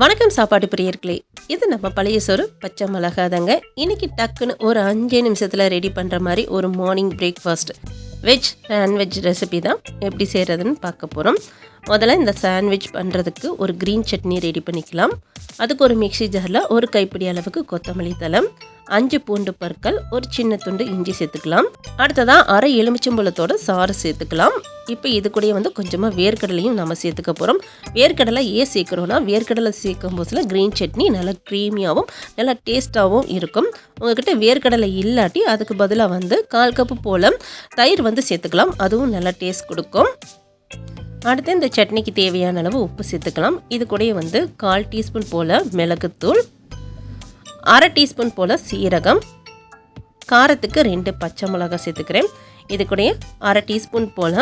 வணக்கம் சாப்பாடு பிரியர்களே. இது நம்ம பழைய சோறு பச்சை மிளகாதாங்க இன்னைக்கு டக்குன்னு ஒரு அஞ்சே நிமிஷத்தில் ரெடி பண்ணுற மாதிரி ஒரு morning breakfast veg sandwich recipe தான் எப்படி செய்கிறதுன்னு பார்க்க போகிறோம் முதல்ல இந்த சாண்ட்விச் பண்ணுறதுக்கு ஒரு க்ரீன் சட்னி ரெடி பண்ணிக்கலாம். அதுக்கு ஒரு மிக்ஸி ஜாரில் ஒரு கைப்பிடி அளவுக்கு கொத்தமல்லி தளம் அஞ்சு பூண்டு பற்கள் ஒரு சின்ன துண்டு இஞ்சி சேர்த்துக்கலாம். அடுத்ததாக அரை எலுமிச்சம்பழத்தோட சாறு சேர்த்துக்கலாம். இப்போ இது கூடயே வந்து கொஞ்சமாக வேர்க்கடலையும் நம்ம சேர்த்துக்க போகிறோம் வேர்க்கடலை ஏன் சேர்க்குறோன்னா வேர்க்கடலை சேர்க்கும் போதுல க்ரீன் சட்னி நல்லா க்ரீமியாகவும் நல்லா டேஸ்ட்டாகவும் இருக்கும். உங்ககிட்ட வேர்க்கடலை இல்லாட்டி அதுக்கு பதிலாக வந்து கால் கப்பு போல் தயிர் வந்து சேர்த்துக்கலாம். அதுவும் நல்லா டேஸ்ட் கொடுக்கும். அடுத்து இந்த சட்னிக்கு தேவையான அளவு உப்பு சேர்த்துக்கலாம். இது கூடயே வந்து கால் டீஸ்பூன் போல் மிளகுத்தூள் அரை டீஸ்பூன் போல் சீரகம் காரத்துக்கு ரெண்டு பச்சை மிளகாய் சேர்த்துக்கிறேன். இது கூடயே அரை டீஸ்பூன் போல்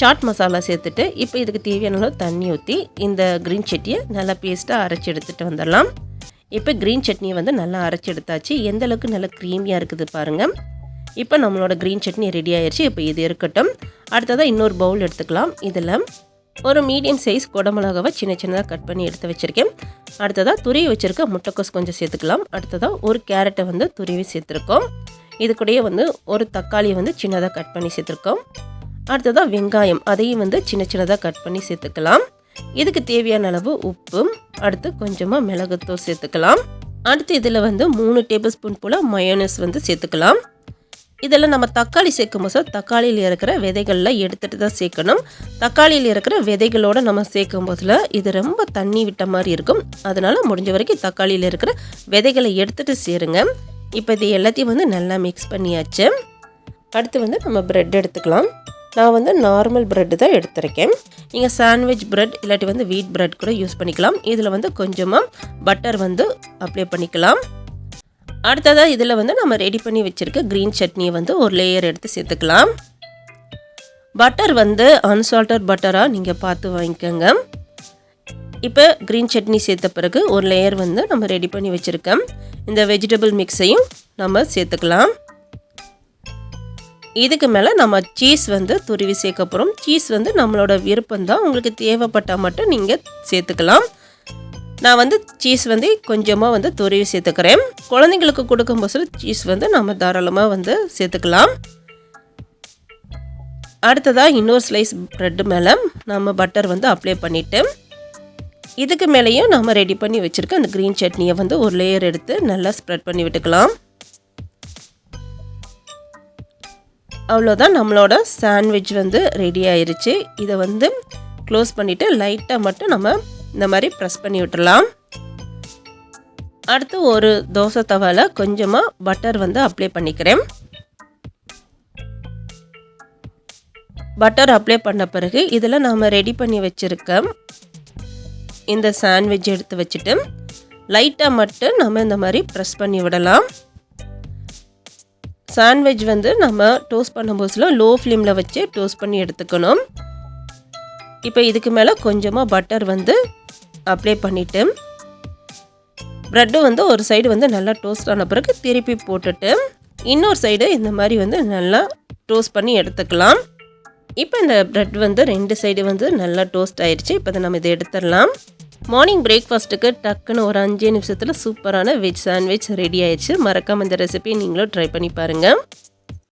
சாட் மசாலா சேர்த்துட்டு இப்போ இதுக்கு தேவையான அளவு தண்ணி ஊற்றி இந்த க்ரீன் சட்னியை நல்லா பேஸ்ட்டாக அரைச்சி எடுத்துகிட்டு வந்துடலாம். இப்போ க்ரீன் சட்னியை வந்து நல்லா அரைச்சி எடுத்தாச்சு. எந்த அளவுக்கு நல்லா க்ரீமியாக இருக்குது பாருங்கள் இப்போ நம்மளோட க்ரீன் சட்னி ரெடி ஆயிடுச்சு இப்போ இது இருக்கட்டும். அடுத்ததாக இன்னொரு பவுல் எடுத்துக்கலாம். இதில் ஒரு மீடியம் சைஸ் குடமிளகாவை சின்ன சின்னதாக கட் பண்ணி எடுத்து வச்சுருக்கேன். அடுத்ததாக துருவி வச்சுருக்க முட்டைக்கோஸ் கொஞ்சம் சேர்த்துக்கலாம். அடுத்ததாக ஒரு கேரட்டை வந்து துருவி சேர்த்துருக்கோம். இது கூடயே வந்து ஒரு தக்காளியை வந்து சின்னதாக கட் பண்ணி சேர்த்துருக்கோம். அடுத்ததாக வெங்காயம் அதையும் வந்து சின்ன சின்னதாக கட் பண்ணி சேர்த்துக்கலாம். இதுக்கு தேவையான அளவு உப்பு அடுத்து கொஞ்சமாக மிளகுத்தூள் சேர்த்துக்கலாம். அடுத்து இதில் வந்து மூணு டேபிள் ஸ்பூன் போல் மயோனஸ் வந்து சேர்த்துக்கலாம். இதில் நம்ம தக்காளி சேர்க்கும் போது தக்காளியில் இருக்கிற விதைகளில் எடுத்துகிட்டு தான் சேர்க்கணும். தக்காளியில் இருக்கிற விதைகளோடு நம்ம சேர்க்கும் போதில் இது ரொம்ப தண்ணி விட்ட மாதிரி இருக்கும். அதனால் முடிஞ்ச வரைக்கும் தக்காளியில் இருக்கிற விதைகளை எடுத்துகிட்டு சேருங்க. இப்போ இது எல்லாத்தையும் வந்து நல்லா மிக்ஸ் பண்ணியாச்சு. அடுத்து வந்து நம்ம ப்ரெட் எடுத்துக்கலாம். நான் வந்து நார்மல் ப்ரெட்டு தான் எடுத்திருக்கேன். நீங்கள் சாண்ட்விச் ப்ரெட் இல்லாட்டி வந்து வீட் ப்ரெட் கூட யூஸ் பண்ணிக்கலாம். இதில் வந்து கொஞ்சமாக பட்டர் வந்து அப்ளை பண்ணிக்கலாம். அடுத்ததாக இதில் வந்து நம்ம ரெடி பண்ணி வச்சுருக்க க்ரீன் சட்னியை வந்து ஒரு லேயர் எடுத்து சேர்த்துக்கலாம். பட்டர் வந்து அன்சால்டட் பட்டராக நீங்கள் பார்த்து வாங்கிக்கோங்க. இப்போ க்ரீன் சட்னி சேர்த்த பிறகு ஒரு லேயர் வந்து நம்ம ரெடி பண்ணி வச்சுருக்கோம் இந்த வெஜிடபிள் மிக்ஸையும் நம்ம சேர்த்துக்கலாம். இதுக்கு மேலே நம்ம சீஸ் வந்து துருவி சேர்க்க போகிறோம் சீஸ் வந்து நம்மளோட விருப்பம் தான் உங்களுக்கு தேவைப்பட்டால் மட்டும் நீங்கள் சேர்த்துக்கலாம். நான் வந்து சீஸ் வந்து கொஞ்சமாக வந்து துருவி சேர்த்துக்கிறேன். குழந்தைங்களுக்கு கொடுக்கும் போது சீஸ் வந்து நம்ம தாராளமாக வந்து சேர்த்துக்கலாம். அடுத்ததாக இன்னொரு ஸ்லைஸ் ப்ரெட்டு மேலே நம்ம பட்டர் வந்து அப்ளை பண்ணிவிட்டு இதுக்கு மேலேயும் நம்ம ரெடி பண்ணி வச்சுருக்க அந்த க்ரீன் சட்னியை வந்து ஒரு லேயர் எடுத்து நல்லா ஸ்ப்ரெட் பண்ணி விட்டுக்கலாம். அவ்வளோதான் நம்மளோட சாண்ட்விச் வந்து ரெடி ஆயிடுச்சு இதை வந்து க்ளோஸ் பண்ணிவிட்டு லைட்டாக மட்டும் நம்ம இந்த மாதிரி ப்ரெஸ் பண்ணி விட்டுடலாம் அடுத்து ஒரு தோசை தவாவில் கொஞ்சமாக பட்டர் வந்து அப்ளை பண்ணிக்கிறேன். பட்டர் அப்ளை பண்ண பிறகு இதில் நாம் ரெடி பண்ணி வச்சுருக்க இந்த சாண்ட்விச் எடுத்து வச்சுட்டு லைட்டாக மட்டும் நம்ம இந்த மாதிரி ப்ரெஸ் பண்ணி விடலாம். சாண்ட்விச் வந்து நம்ம டோஸ்ட் பண்ணும்போதுல லோ ஃப்ளேமில் வச்சு டோஸ்ட் பண்ணி எடுத்துக்கணும். இப்போ இதுக்கு மேலே கொஞ்சமாக பட்டர் வந்து அப்ளை பண்ணிவிட்டு ப்ரெட்டு வந்து ஒரு சைடு வந்து நல்லா டோஸ்ட் ஆன பிறகு திருப்பி போட்டுட்டு இன்னொரு சைடு இந்த மாதிரி வந்து நல்லா டோஸ்ட் பண்ணி எடுத்துக்கலாம். இப்போ இந்த ப்ரெட் வந்து ரெண்டு சைடு வந்து நல்லா டோஸ்ட் ஆயிடுச்சு இப்போ அதை நம்ம இதை எடுத்துடலாம். மார்னிங் பிரேக்ஃபாஸ்ட்டுக்கு டக்குன்னு ஒரு அஞ்சு நிமிஷத்தில் சூப்பரான வெஜ் சாண்ட்விச் ரெடி ஆயிடுச்சு மறக்காமல் இந்த ரெசிபி நீங்களும் ட்ரை பண்ணி பாருங்கள்